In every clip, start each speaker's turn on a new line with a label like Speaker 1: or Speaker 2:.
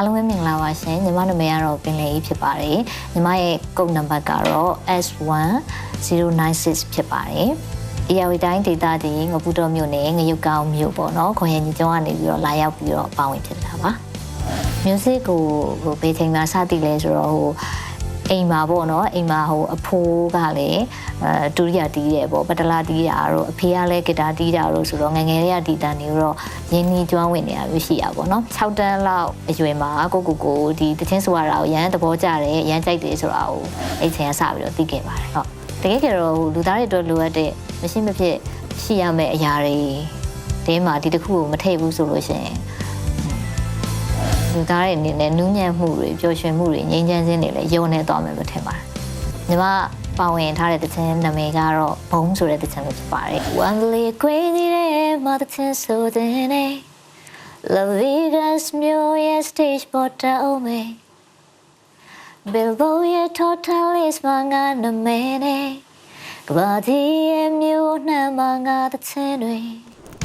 Speaker 1: အားလုံးပဲမင်္ဂလာပါရှင်ညီမနာမည်ကတော့ပင်လေကြီးဖြစ်ပါတယ်ညီမရဲ့ကုတ်နံပါတ်ကတော့ S1096 ဖြစ်ပါတယ်အရာဝတီတိုင်းဒေသတည်ငပူတော်မြို့နယ်ငရုတ်ကောင်းမြို့ပေါ့နော်ခွန်ရည်ညီကျောင်းကနေပြီးတော့လာရောက်ပြီးတော့ပါဝင်ဖြစ်တာပါ music ကိုဟိုဘေးချိန်မှာစသည်လဲဆိုတော့ဟို အိမ်မှာပေါ့နော်အိမ်မှာဟိုအဖိုးကလည်းအဲတူရိယာတီးတယ်ပေါ့ပတလာတီးတာတို့အဖေကလည်းဂီတာတီးတာတို့ဆိုတော့ငယ်ငယ်လေးကဒီတန်နေတော့ရင်းနှီးကျွမ်းဝင်နေတာမျိုးရှိရပါတော့6တန်းလောက်အရွယ်မှာကိုကိုကိုဒီတချင်းဆိုရတာကိုရမ်းသဘောကျတယ်ရမ်းကြိုက်တယ်ဆိုတာကိုအဲ့ချိန်ကစပြီးတော့သိခဲ့ပါတယ်ဟုတ်တကယ်ကြတော့လူသားတွေအတွက်လိုအပ်တဲ့မရှိမဖြစ်ရှိရမယ့်အရာတွေတဲမှာဒီတစ်ခုကိုမထိတ်ဘူးဆိုလို့ရှိရင် လူသားတွေအနေနဲ့နူးညံ့မှုတွေပျော်ရွှင်မှုတွေငြိမ်းချမ်းခြင်းတွေလည်းယုံနေသွားမယ်လို့ထင်ပါတယ်။ညီမပါဝင်ထားတဲ့တခြင်းနာမည်ကတော့ဘုံဆိုတဲ့တခြင်းပဲဖြစ်ပါတယ်။ One day ခွေးနေတဲ့မတခြင်းဆိုတဲ့နေ La Vegas မြို့ရဲ့ stage ပေါ်တော့မယ် Billboard ရဲ့ total list မှာငါနာမည်နဲ့ကဘာဒီရဲ့မြို့နှံမှာငါတခြင်းတွေ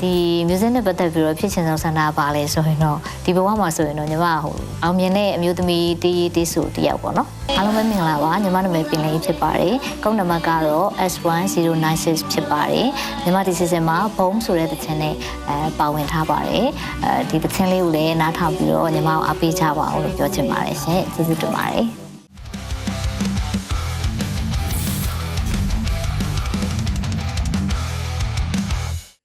Speaker 1: ဒီ music နဲ့ပတ်သက်ပြီးတော့ဖြစ်ချင်ဆုံးဆန္ဒပါလဲဆိုရင်တော့ဒီဘဝမှာဆိုရင်တော့ညီမဟိုအောင်မြင်တဲ့အမျိုးသမီးတေးတေးဆိုတယောက်ပေါ့နော်အားလုံးပဲမင်္ဂလာပါညီမနာမည်ပင်လေးဖြစ်ပါတယ်ကုန်းနံပါတ်ကတော့ S1096 ဖြစ်ပါတယ်ညီမဒီ season မှာဘုံဆိုတဲ့တခြင်းနဲ့အဲပါဝင်ထားပါတယ်အဲဒီတခြင်းလေးကိုလည်းနားထောင်ပြီးတော့ညီမကိုအားပေးကြပါအောင်လို့ပြောချင်ပါတယ်ရှင်ကျေးဇူးတင်ပါတယ်